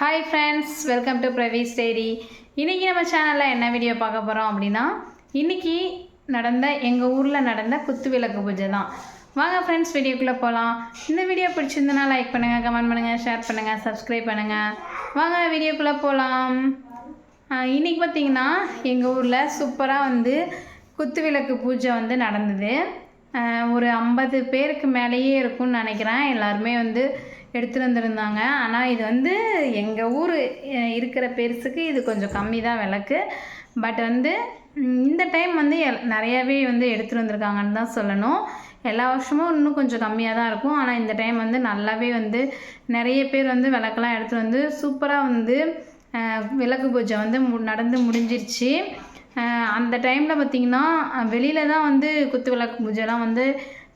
Hi friends welcome to Pravee's dairy இன்றைக்கி நம்ம சேனலில் என்ன வீடியோ பார்க்க போகிறோம் அப்படின்னா இன்றைக்கி நடந்த எங்கள் ஊரில் நடந்த குத்து விளக்கு பூஜை தான். வாங்க ஃப்ரெண்ட்ஸ் வீடியோக்குள்ளே போகலாம் இந்த வீடியோ பிடிச்சிருந்தனா லைக் பண்ணுங்கள் கமெண்ட் பண்ணுங்கள் ஷேர் பண்ணுங்கள் சப்ஸ்கிரைப் பண்ணுங்கள் வாங்க வீடியோக்குள்ளே போகலாம் இன்றைக்கி பார்த்தீங்கன்னா எங்கள் ஊரில் சூப்பராக வந்து குத்து விளக்கு பூஜை வந்து நடந்தது. ஒரு ஐம்பது பேருக்கு மேலேயே இருக்கும்னு நினைக்கிறேன். எல்லாருமே வந்து எடுத்துகிட்டு வந்திருந்தாங்க. ஆனால் இது வந்து எங்கள் ஊர் இருக்கிற பெருசுக்கு இது கொஞ்சம் கம்மி தான் விளக்கு பட் வந்து இந்த டைம் வந்து எல்- நிறையாவே வந்து எடுத்துகிட்டு வந்திருக்காங்கன்னு தான் சொல்லணும். எல்லா வருஷமும் இன்னும் கொஞ்சம் கம்மியாக தான் இருக்கும். ஆனால் இந்த டைம் வந்து நல்லாவே வந்து நிறைய பேர் வந்து விளக்கெல்லாம் எடுத்துகிட்டு வந்து சூப்பராக வந்து விளக்கு பூஜை வந்து மு நடந்து முடிஞ்சிருச்சு. அந்த டைமில் பார்த்திங்கன்னா வெளியில் தான் வந்து குத்து விளக்கு பூஜைலாம் வந்து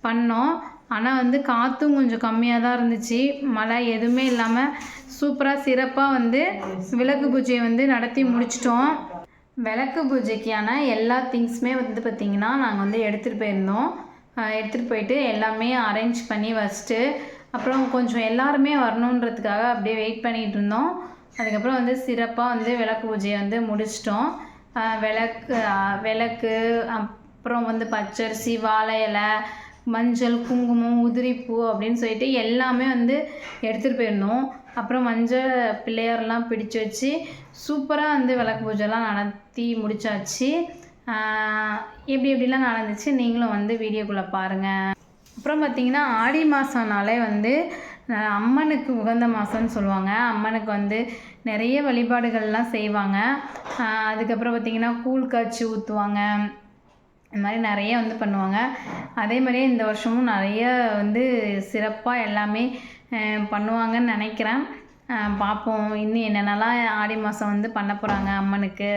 பண்ணோம். ஆனால் வந்து காற்றும் கொஞ்சம் கம்மியாக தான் இருந்துச்சு. மழை எதுவுமே இல்லாமல் சூப்பராக சிறப்பாக வந்து விளக்கு பூஜையை வந்து நடத்தி முடிச்சிட்டோம். விளக்கு பூஜைக்கான எல்லா திங்ஸுமே வந்து பார்த்திங்கன்னா நாங்கள் வந்து எடுத்துகிட்டு போயிருந்தோம். எடுத்துகிட்டு போயிட்டு எல்லாமே அரேஞ்ச் பண்ணி வச்சுட்டு அப்புறம் கொஞ்சம் எல்லாருமே வரணுன்றதுக்காக அப்படியே வெயிட் பண்ணிகிட்டு இருந்தோம். அதுக்கப்புறம் வந்து சிறப்பாக வந்து விளக்கு பூஜையை வந்து முடிச்சிட்டோம். விளக்கு விளக்கு அப்புறம் வந்து பச்சரிசி வாழை இலை மஞ்சள் குங்குமம் உதிரிப்பூ அப்படின்னு சொல்லிட்டு எல்லாமே வந்து எடுத்துகிட்டு போயிருந்தோம் அப்புறம் மஞ்சள் பிள்ளையாரெலாம் பிடிச்சு வச்சு சூப்பராக வந்து விளக்கு பூஜைலாம் நடத்தி முடிச்சாச்சு. எப்படி எப்படிலாம் நடந்துச்சு நீங்களும் வந்து வீடியோக்குள்ளே பாருங்கள் அப்புறம் பார்த்தீங்கன்னா ஆடி மாதம்னாலே வந்து அம்மனுக்கு உகந்த மாதம்னு சொல்லுவாங்க. அம்மனுக்கு வந்து நிறைய வழிபாடுகள்லாம் செய்வாங்க. அதுக்கப்புறம் பார்த்திங்கன்னா கூழ் காய்ச்சி ஊற்றுவாங்க இந்த மாதிரி நிறைய வந்து பண்ணுவாங்க. அதே மாதிரியே இந்த வருஷமும் நிறைய வந்து சிறப்பாக எல்லாமே பண்ணுவாங்கன்னு நினைக்கிறேன். பார்ப்போம் இன்னும் என்னென்னலாம் ஆடி மாதம் வந்து பண்ண போகிறாங்க அம்மனுக்கு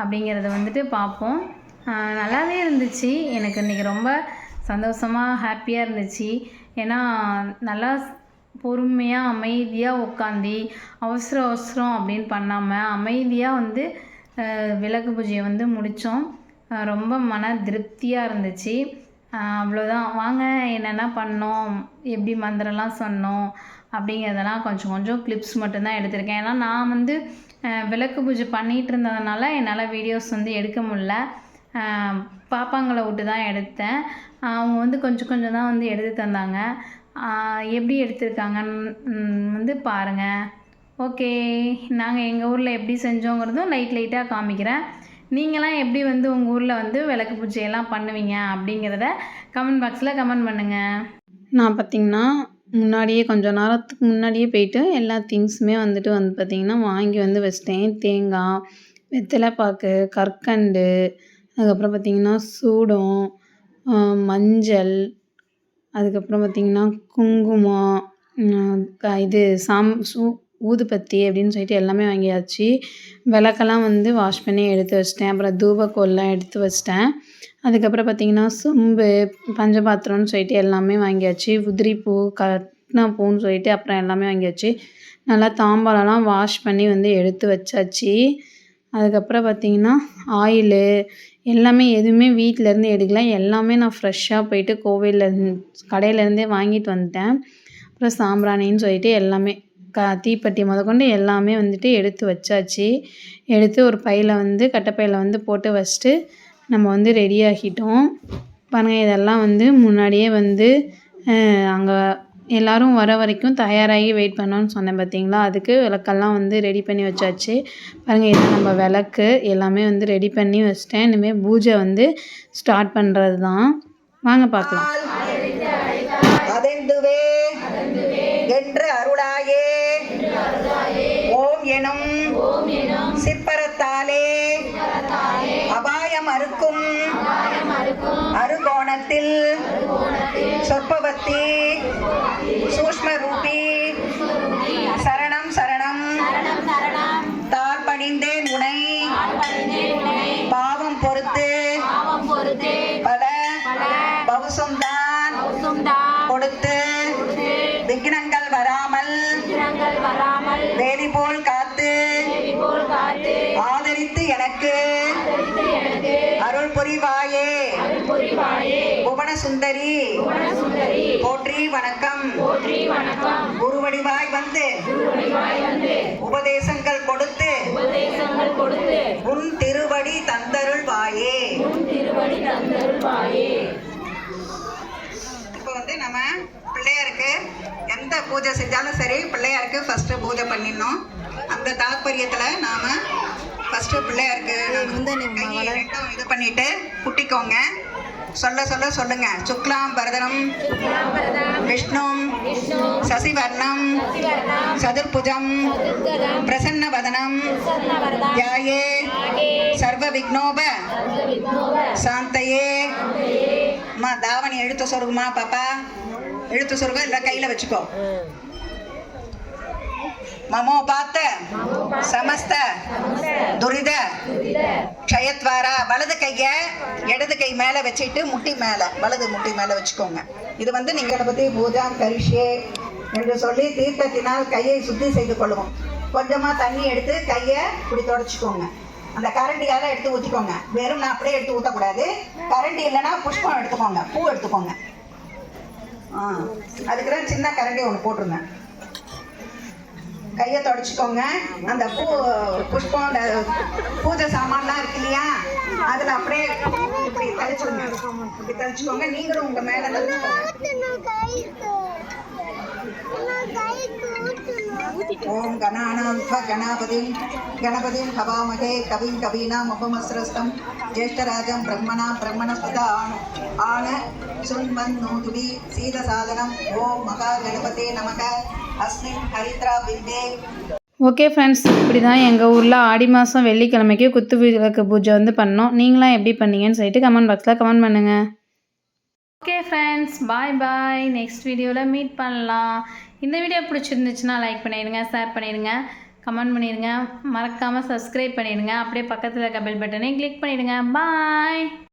அப்படிங்கிறத வந்துட்டு பார்ப்போம் நல்லாவே இருந்துச்சு. எனக்கு இன்றைக்கி ரொம்ப சந்தோஷமாக ஹாப்பியாக இருந்துச்சு. ஏன்னா நல்லா பொறுமையாக அமைதியாக உட்காந்து அவசர அவசரம் அப்படின்னு பண்ணாமல் அமைதியாக வந்து விளக்கு பூஜையை வந்து முடித்தோம் ரொம்ப மன திருப்தியாக இருந்துச்சு. அவ்வளோதான் வாங்க என்னென்ன பண்ணோம்? எப்படி மந்திரம்லாம் சொன்னோம்? அப்படிங்கிறதெல்லாம் கொஞ்சம் கொஞ்சம் கிளிப்ஸ் மட்டும்தான் எடுத்திருக்கேன். ஏன்னா நான் வந்து விளக்கு பூஜை பண்ணிகிட்டு இருந்ததுனால என்னால் வீடியோஸ் வந்து எடுக்க முடில பாப்பாங்களை விட்டு தான் எடுத்தேன். அவங்க வந்து கொஞ்சம் கொஞ்சம் தான் வந்து எடுத்து தந்தாங்க. எப்படி எடுத்திருக்காங்கன்னு வந்து பாருங்கள் ஓகே. நாங்கள் எங்கள் ஊரில் எப்படி செஞ்சோங்கிறதும் லைட் லைட்டாக காமிக்கிறேன். நீங்களாம் எப்படி வந்து உங்கள் ஊரில் வந்து விளக்கு பூஜையெல்லாம் பண்ணுவீங்க அப்படிங்கிறத கமெண்ட் பாக்ஸில் கமெண்ட் பண்ணுங்கள் நான் பார்த்திங்கன்னா முன்னாடியே கொஞ்சம் நேரத்துக்கு முன்னாடியே போயிட்டு எல்லா திங்ஸுமே வந்துட்டு வந்து பார்த்திங்கன்னா வாங்கி வந்து வச்சிட்டேன். தேங்காய் வெத்தலைப்பாக்கு கற்கண்டு அதுக்கப்புறம் பார்த்திங்கன்னா சூடம் மஞ்சள் அதுக்கப்புறம் பார்த்திங்கன்னா குங்குமம் இது சாம் சூ ஊதுபத்தி அப்படின்னு சொல்லிட்டு எல்லாமே வாங்கியாச்சு. விளக்கெல்லாம் வந்து வாஷ் பண்ணி எடுத்து வச்சிட்டேன். அப்புறம் தூபக்கோல்லாம் எடுத்து வச்சிட்டேன். அதுக்கப்புறம் பார்த்திங்கன்னா சொம்பு பஞ்சபாத்திரம்னு சொல்லிட்டு எல்லாமே வாங்கியாச்சு. உதிரிப்பூ கட்னா பூன்னு சொல்லிட்டு அப்புறம் எல்லாமே வாங்கியாச்சு. நல்லா தாம்பாலெல்லாம் வாஷ் பண்ணி வந்து எடுத்து வச்சாச்சு. அதுக்கப்புறம் பார்த்திங்கன்னா ஆயிலு எல்லாமே எதுவுமே வீட்டிலேருந்து எடுக்கல. எல்லாமே நான் ஃப்ரெஷ்ஷாக போயிட்டு கோவிலில் கடையிலேருந்தே வாங்கிட்டு வந்துட்டேன். அப்புறம் சாம்பிராணின்னு சொல்லிட்டு எல்லாமே க தீப்பெட்டி முதற்கொண்டு எல்லாமே வந்துட்டு எடுத்து வச்சாச்சு. எடுத்து ஒரு பையில் வந்து கட்டைப்பையில் வந்து போட்டு வச்சுட்டு நம்ம வந்து ரெடி ஆகிட்டோம். பாருங்கள் இதெல்லாம் வந்து முன்னாடியே வந்து அங்கே எல்லாரும் வர வரைக்கும் தயாராகி வெயிட் பண்ணோன்னு சொன்னேன் பார்த்தீங்களா அதுக்கு விளக்கெல்லாம் வந்து ரெடி பண்ணி வச்சாச்சு. பாருங்கள் இது நம்ம விளக்கு. எல்லாமே வந்து ரெடி பண்ணி வச்சிட்டேன். இனிமேல் பூஜை வந்து ஸ்டார்ட் பண்ணுறது தான் வாங்க பார்க்கலாம் எனும் சிற்பரத்தாலே. அபாயம் அறுக்கும் அருகோணத்தில். சொற்பவத்தி. சூஷ்ம ரூபி சரணம் சரணம். தாழ் பணிந்தேன் உனை. பாவம் பொறுத்து. பல. பவுசும்தான் கொடுத்து. விக்னங்கள் வராமல். வேலி போல் காத்து எனக்கு அருள் புரிவாயே. புவன சுந்தரி போற்றி வணக்கம். குருவடிவாய் வந்து உபதேச உபதேசங்கள் கொடுத்து உன் திருவடி தந்தருள் வாயே இப்போ வந்து நம்ம பிள்ளையாருக்கு எந்த பூஜை செஞ்சாலும் சரி பிள்ளையாருக்கு ஃபர்ஸ்ட் பூஜை பண்ணிடணும். அந்த தாத்பரியத்தில் நாம ஃபர்ஸ்ட் பிள்ளையாருக்கு இது பண்ணிட்டு குட்டிக்கோங்க. சொல்ல சொல்ல சொல்லுங்க. சுக்லாம் பரதனம் விஷ்ணும் சசிவர்ணம் சதுர்புஜம் பிரசன்ன வதனம் யாயே சர்வ விக்னோப சாந்தையே. அம்மா தாவணி எழுத்து சொருகுமா பாப்பா? எழுத்து சொருக இல்லை கையில் வச்சுக்கோ. மமோ பார்த்த சமஸ்த துரித க்ஷயத்வாரா வலது கையை இடது கை மேலே வச்சுட்டு முட்டி மேலே வலது முட்டி மேலே வச்சுக்கோங்க. இது வந்து நீங்கள் பற்றி பூஜா கரிஷே என்று சொல்லி தீர்த்தத்தினால் கையை சுத்தி செய்து கொள்ளுவோம். கொஞ்சமாக தண்ணி எடுத்து கையை இப்படி தொடச்சிக்கோங்க. அந்த கரண்டியால் எடுத்து ஊற்றிக்கோங்க வெறும் நான் அப்படியே எடுத்து ஊற்றக்கூடாது கரண்டி இல்லைன்னா புஷ்பம் எடுத்துக்கோங்க. பூ எடுத்துக்கோங்க. ஆ அதுக்கு சின்ன கரண்டி ஒன்று போட்டுருங்க கையை தொடச்சிக்கோங்க. அந்த பூ புஷ்பம் பூஜை சாமான்லாம் இருக்கு இல்லையா? அதில் அப்படியே இப்படி தெளிச்சுடுங்க இப்படி தெளிச்சுக்கோங்க. நீங்களும் உங்கள் மேலே ஓம் கணானாம் த்வ கணாபதிம். கணபதிம் ஹவாமகே கவிம் கவீனாம் உபமஸ்ரஸ்தம். ஜேஷ்டராஜம் பிரம்மணா பிரம்மணஸ்பத ஆன ஆன சுண்மன் நோதுபி சீதசாதனம். ஓம் மகா கணபதே நமக. அஸ்மின் ஹரித்ரா பிந்தே ஓகே ஃப்ரெண்ட்ஸ் இப்படி தான் எங்கள் ஊரில் ஆடி மாதம் வெள்ளிக்கிழமைக்கு குத்து விளக்கு பூஜை வந்து பண்ணோம். நீங்களாம் எப்படி பண்ணீங்கன்னு சொல்லிட்டு கமெண்ட் பாக்ஸில் கமெண்ட் பண்ணுங்கள் okay friends bye bye next வீடியோவில் மீட் பண்ணலாம். இந்த வீடியோ பிடிச்சிருந்துச்சுன்னா லைக் பண்ணிடுங்க ஷேர் பண்ணிடுங்க. கமெண்ட் பண்ணிடுங்க. மறக்காமல் சப்ஸ்கிரைப் பண்ணிடுங்க. அப்படியே பக்கத்தில் இருக்க பெல் பட்டனை கிளிக் பண்ணிடுங்க. பாய்